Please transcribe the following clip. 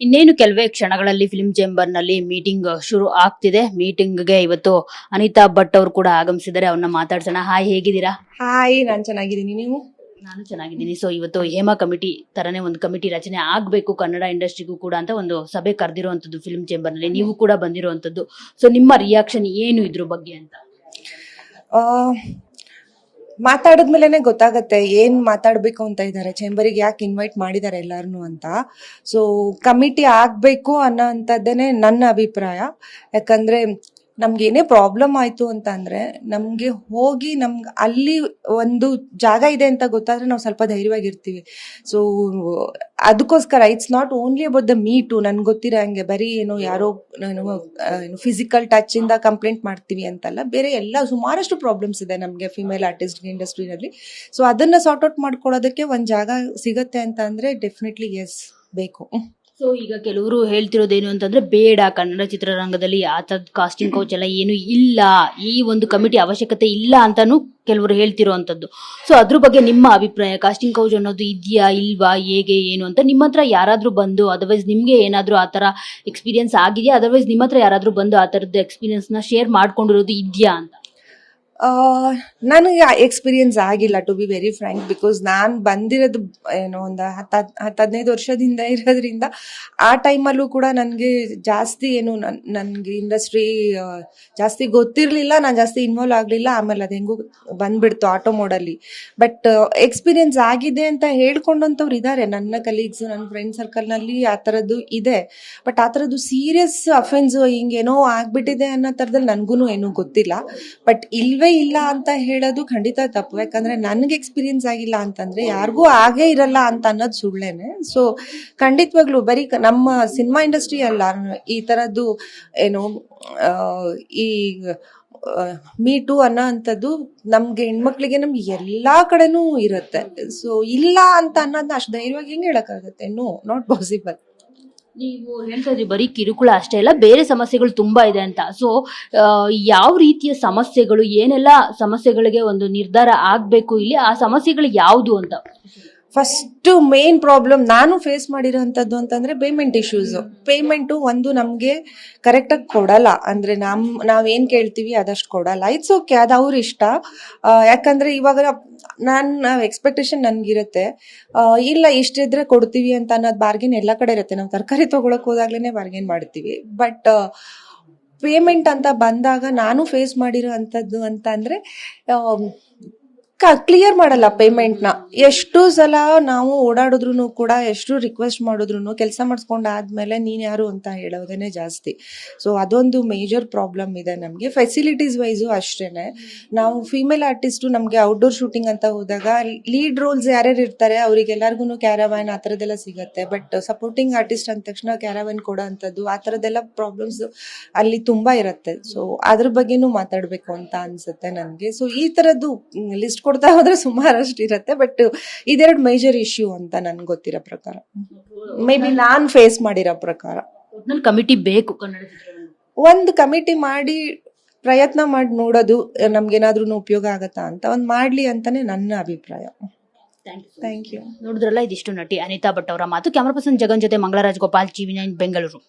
ಇನ್ನೇನು ಕೆಲವೇ ಕ್ಷಣಗಳಲ್ಲಿ ಫಿಲ್ಮ್ ಚೇಂಬರ್ನಲ್ಲಿ ಮೀಟಿಂಗ್ ಶುರು ಆಗ್ತಿದೆ. ಮೀಟಿಂಗ್ಗೆ ಇವತ್ತು ಅನಿತಾ ಭಟ್ ಅವರು ಕೂಡ ಆಗಮಿಸಿದ್ದಾರೆ. ಅವ್ರನ್ನ ಮಾತಾಡ್ಸೋಣ. ಹಾಯ್ ಹೇಗಿದ್ದೀರಾ? ಹಾಯ್ ನಾನು ಚೆನ್ನಾಗಿದ್ದೀನಿ. ನೀವು? ನಾನು ಚೆನ್ನಾಗಿದ್ದೀನಿ. ಸೊ ಇವತ್ತು ಹೇಮಾ ಕಮಿಟಿ ತರನೇ ಒಂದು ಕಮಿಟಿ ರಚನೆ ಆಗ್ಬೇಕು ಕನ್ನಡ ಇಂಡಸ್ಟ್ರಿಗೂ ಕೂಡ ಅಂತ ಒಂದು ಸಭೆ ಕರೆದಿರುವಂತದ್ದು ಫಿಲ್ಮ್ ಚೇಂಬರ್ನಲ್ಲಿ ನೀವು ಕೂಡ ಬಂದಿರುವಂತದ್ದು ಸೊ ನಿಮ್ಮ ರಿಯಾಕ್ಷನ್ ಏನು ಇದ್ರ ಬಗ್ಗೆ ಅಂತ? ಮಾತಾಡಿದ್ಮೇಲೆನೆ ಗೊತ್ತಾಗತ್ತೆ ಏನ್ ಮಾತಾಡ್ಬೇಕು ಅಂತ ಇದ್ದಾರೆ ಚೇಂಬರಿಗೆ ಯಾಕೆ ಇನ್ವೈಟ್ ಮಾಡಿದ್ದಾರೆ ಎಲ್ಲಾರನು ಅಂತ. ಸೊ ಕಮಿಟಿ ಆಗ್ಬೇಕು ಅನ್ನೋ ಅಂತದ್ದೇನೆ ನನ್ನ ಅಭಿಪ್ರಾಯ. ಯಾಕಂದ್ರೆ ನಮ್ಗೆ ಏನೇ ಪ್ರಾಬ್ಲಮ್ ಆಯ್ತು ಅಂತ ಅಂದ್ರೆ ನಮ್ಗೆ ಹೋಗಿ ನಮ್ಗೆ ಅಲ್ಲಿ ಒಂದು ಜಾಗ ಇದೆ ಅಂತ ಗೊತ್ತಾದ್ರೆ ನಾವು ಸ್ವಲ್ಪ ಧೈರ್ಯವಾಗಿರ್ತೀವಿ. ಸೊ ಅದಕ್ಕೋಸ್ಕರ it's not only about the me too ನನ್ಗೆ ಗೊತ್ತಿರೋ ಹಂಗೆ ಬರೀ ಏನು ಯಾರೋ ಏನು ಫಿಸಿಕಲ್ ಟಚ್ ಇಂದ ಕಂಪ್ಲೇಂಟ್ ಮಾಡ್ತೀವಿ ಅಂತಲ್ಲ, ಬೇರೆ ಎಲ್ಲ ಸುಮಾರಷ್ಟು ಪ್ರಾಬ್ಲಮ್ಸ್ ಇದೆ ನಮಗೆ ಫಿಮೇಲ್ ಆರ್ಟಿಸ್ಟ್ ಇಂಡಸ್ಟ್ರಿನಲ್ಲಿ ಸೊ ಅದನ್ನ ಸಾರ್ಟ್ ಔಟ್ ಮಾಡ್ಕೊಳ್ಳೋದಕ್ಕೆ ಒಂದು ಜಾಗ ಸಿಗತ್ತೆ ಅಂತ ಅಂದ್ರೆ ಡೆಫಿನೆಟ್ಲಿ ಎಸ್ ಬೇಕು. ಸೊ ಈಗ ಕೆಲವರು ಹೇಳ್ತಿರೋದೇನು ಅಂತಂದ್ರೆ ಬೇಡ, ಕನ್ನಡ ಚಿತ್ರರಂಗದಲ್ಲಿ ಆ ತದ್ ಕಾಸ್ಟಿಂಗ್ ಕೌಚ್ ಎಲ್ಲ ಏನು ಇಲ್ಲ. ಈ ಒಂದು ಕಮಿಟಿ ಅವಶ್ಯಕತೆ ಇಲ್ಲ ಅಂತಾನು ಕೆಲವರು ಹೇಳ್ತಿರೋವಂಥದ್ದು. ಸೊ ಅದ್ರ ಬಗ್ಗೆ ನಿಮ್ಮ ಅಭಿಪ್ರಾಯ ಕಾಸ್ಟಿಂಗ್ ಕೌಚ್ ಅನ್ನೋದು ಇದೆಯಾ, ಇಲ್ವಾ, ಹೇಗೆ, ಏನು ಅಂತ ನಿಮ್ಮ ಹತ್ರ ಯಾರಾದ್ರೂ ಬಂದು ಅದರ್ವೈಸ್ ನಿಮ್ಗೆ ಏನಾದ್ರೂ ಆ ತರ ಎಕ್ಸ್ಪೀರಿಯನ್ಸ್ ಆಗಿದೆಯಾ? ಅದರ್ವೈಸ್ ನಿಮ್ಮ ಹತ್ರ ಯಾರಾದ್ರೂ ಬಂದು ಆ ಎಕ್ಸ್ಪೀರಿಯನ್ಸ್ನ ಶೇರ್ ಮಾಡ್ಕೊಂಡಿರೋದು ಇದೆಯಾ ಅಂತ? ನನಗೆ ಎಕ್ಸ್ಪೀರಿಯನ್ಸ್ ಆಗಿಲ್ಲ to be very frank because ನಾನು ಬಂದಿರೋದು, ಏನೋ, ಒಂದು ಹತ್ತು ಹತ್ತು ಹದಿನೈದು ವರ್ಷದಿಂದ ಇರೋದ್ರಿಂದ ಆ ಟೈಮಲ್ಲೂ ಕೂಡ ನನಗೆ ಜಾಸ್ತಿ ಏನು, ನನ್, ನನಗೆ ಇಂಡಸ್ಟ್ರಿ ಜಾಸ್ತಿ ಗೊತ್ತಿರಲಿಲ್ಲ, ನಾನು ಜಾಸ್ತಿ ಇನ್ವಾಲ್ವ್ ಆಗಲಿಲ್ಲ, ಆಮೇಲೆ ಅದು ಹೆಂಗೂ ಬಂದ್ಬಿಡ್ತು ಆಟೋ ಮೋಡಲ್ಲಿ ಬಟ್ ಎಕ್ಸ್ಪೀರಿಯನ್ಸ್ ಆಗಿದೆ ಅಂತ ಹೇಳ್ಕೊಂಡಂಥವ್ರು ಇದ್ದಾರೆ ನನ್ನ ಕಲೀಗ್ಸ್ ನನ್ನ ಫ್ರೆಂಡ್ ಸರ್ಕಲ್ನಲ್ಲಿ ಆ ಥರದ್ದು ಇದೆ. ಬಟ್ ಆ ಥರದ್ದು ಸೀರಿಯಸ್ ಅಫೆನ್ಸ್ ಹಿಂಗೇನೋ ಆಗಿಬಿಟ್ಟಿದೆ ಅನ್ನೋ ಥರದಲ್ಲಿ ನನಗೂ ಏನೂ ಗೊತ್ತಿಲ್ಲ. ಬಟ್ ಇಲ್ವೇ ಇಲ್ಲ ಅಂತ ಹೇಳೋದು ಖಂಡಿತ ತಪ್ಪು. ಯಾಕಂದ್ರೆ ನನಗೆ ಎಕ್ಸ್ಪೀರಿಯನ್ಸ್ ಆಗಿಲ್ಲ ಅಂತಂದ್ರೆ ಯಾರಿಗೂ ಆಗೇ ಇರಲ್ಲ ಅಂತ ಅನ್ನೋದು ಸುಳ್ಳೇನೆ. ಸೊ ಖಂಡಿತವಾಗ್ಲೂ ಬರೀ ನಮ್ಮ ಸಿನಿಮಾ ಇಂಡಸ್ಟ್ರಿ ಅಲ್ಲ, ಈ ತರದ್ದು ಏನು ಈ ಮೀಟು ಅನ್ನೋ ಅಂಥದ್ದು ನಮ್ಗೆ ಹೆಣ್ಮಕ್ಳಿಗೆ ನಮ್ಗೆ ಎಲ್ಲಾ ಕಡೆನೂ ಇರುತ್ತೆ. ಸೊ ಇಲ್ಲ ಅಂತ ಅನ್ನೋದನ್ನ ಅಷ್ಟು ಧೈರ್ಯವಾಗಿ ಹೆಂಗೆ ಹೇಳಕ್ಕಾಗತ್ತೆ? ನೋ ನಾಟ್ ಪಾಸಿಬಲ್ ನೀವು ಹೇಳ್ತಾ ಇದ್ರಿ ಬರೀ ಕಿರುಕುಳ ಅಷ್ಟೇ ಅಲ್ಲ, ಬೇರೆ ಸಮಸ್ಯೆಗಳು ತುಂಬಾ ಇದೆ ಅಂತ. ಸೊ ಯಾವ ರೀತಿಯ ಸಮಸ್ಯೆಗಳು, ಏನೆಲ್ಲ ಸಮಸ್ಯೆಗಳಿಗೆ ಒಂದು ನಿರ್ಧಾರ ಆಗ್ಬೇಕು ಇಲ್ಲಿ, ಆ ಸಮಸ್ಯೆಗಳು ಯಾವುದು ಅಂತ? ಫಸ್ಟ್ ಮೇನ್ ಪ್ರಾಬ್ಲಮ್ ನಾನು ಫೇಸ್ ಮಾಡಿರೋಂಥದ್ದು ಅಂತಂದ್ರೆ ಪೇಮೆಂಟ್ ಇಶ್ಯೂಸ್ ಪೇಮೆಂಟು ಒಂದು ನಮಗೆ ಕರೆಕ್ಟಾಗಿ ಕೊಡಲ್ಲ. ಅಂದ್ರೆ ನಮ್, ನಾವೇನ್ ಕೇಳ್ತೀವಿ ಅದಷ್ಟು ಕೊಡಲ್ಲ. ಇಟ್ಸ್ ಓಕೆ ಅದು ಅವ್ರ ಇಷ್ಟ. ಯಾಕಂದ್ರೆ ಇವಾಗ ನಾನು, ನಾವು ಎಕ್ಸ್ಪೆಕ್ಟೇಷನ್ ನನ್ಗಿರುತ್ತೆ. ಇಲ್ಲ, ಇಷ್ಟಿದ್ರೆ ಕೊಡ್ತೀವಿ ಅಂತ ಅನ್ನೋದು ಬಾರ್ಗೇನ್ ಎಲ್ಲ ಕಡೆ ಇರುತ್ತೆ. ನಾವು ತರಕಾರಿ ತಗೊಳಕ್ ಹೋದಾಗ್ಲೇ ಬಾರ್ಗೇನ್ ಮಾಡ್ತೀವಿ. ಬಟ್ ಪೇಮೆಂಟ್ ಅಂತ ಬಂದಾಗ ನಾನು ಫೇಸ್ ಮಾಡಿರೋ ಅಂಥದ್ದು ಅಂತ ಅಂದ್ರೆ ಕ್ಲಿಯರ್ ಮಾಡಲ್ಲ ಪೇಮೆಂಟ್ನ. ಎಷ್ಟು ಸಲ ನಾವು ಓಡಾಡಿದ್ರು ಕೂಡ, ಎಷ್ಟು ರಿಕ್ವೆಸ್ಟ್ ಮಾಡಿದ್ರು ಕೆಲಸ ಮಾಡಿಸ್ಕೊಂಡಾದ್ಮೇಲೆ ನೀನ್ ಯಾರು ಅಂತ ಹೇಳೋದೇನೆ ಜಾಸ್ತಿ. ಸೊ ಅದೊಂದು ಮೇಜರ್ ಪ್ರಾಬ್ಲಮ್ ಇದೆ ನಮಗೆ. ಫೆಸಿಲಿಟೀಸ್ ವೈಸು ಅಷ್ಟೇನೆ. ನಾವು ಫೀಮೇಲ್ ಆರ್ಟಿಸ್ಟು ನಮಗೆ ಔಟ್ಡೋರ್ ಶೂಟಿಂಗ್ ಅಂತ ಹೋದಾಗ ಲೀಡ್ ರೋಲ್ಸ್ ಯಾರ್ಯಾರು ಇರ್ತಾರೆ ಅವ್ರಿಗೆಲ್ಲರಿಗೂ ಕ್ಯಾರವ್ಯಾನ್ ಆ ಥರದ್ದೆಲ್ಲ ಸಿಗುತ್ತೆ. ಬಟ್ ಸಪೋರ್ಟಿಂಗ್ ಆರ್ಟಿಸ್ಟ್ ಅಂದ ತಕ್ಷಣ ಕ್ಯಾರವ್ಯಾನ್ ಕೊಡೋ ಅಂಥದ್ದು, ಆ ಥರದ್ದೆಲ್ಲ ಪ್ರಾಬ್ಲಮ್ಸ್ ಅಲ್ಲಿ ತುಂಬಾ ಇರುತ್ತೆ. ಸೊ ಅದ್ರ ಬಗ್ಗೆನೂ ಮಾತಾಡಬೇಕು ಅಂತ ಅನ್ಸುತ್ತೆ ನನಗೆ. ಸೊ ಈ ಥರದ್ದು ಲಿಸ್ಟ್ ಕೊಡ್ತಾ ಹೋದ್ರೆ ಸುಮಾರಷ್ಟು ಇರುತ್ತೆ ಬಟ್ ಇದೆರಡು ಮೇಜರ್ ಇಶ್ಯೂ ಅಂತ ನನ್ಗೆ ಗೊತ್ತಿರೋ ಪ್ರಕಾರ. ಮೇ ಬಿ ನಾನ್ ಫೇಸ್ ಮಾಡಿರೋ ಪ್ರಕಾರ. ಒಟ್ನಲ್ಲಿ ಕಮಿಟಿ ಬೇಕು ಕನ್ನಡ ಒಂದು ಕಮಿಟಿ ಮಾಡಿ ಪ್ರಯತ್ನ ಮಾಡಿ ನೋಡೋದು ನಮ್ಗೇನಾದ್ರೂ ಉಪಯೋಗ ಆಗತ್ತಾ ಅಂತ ಒಂದು ಮಾಡ್ಲಿ ಅಂತಾನೆ ನನ್ನ ಅಭಿಪ್ರಾಯ. ಥ್ಯಾಂಕ್ ಯು ನೋಡಿದ್ರಲ್ಲ ಇದಿಷ್ಟು ನಟಿ ಅನಿತಾ ಭಟ್ ಅವರ ಮಾತು. ಕ್ಯಾಮರಾ ಪರ್ಸನ್ ಜಗನ್ ಜೊತೆ ಮಂಗಳರಾಜ್ ಗೋಪಾಲ್ ವಿ ನೈನ್ ಬೆಂಗಳೂರು.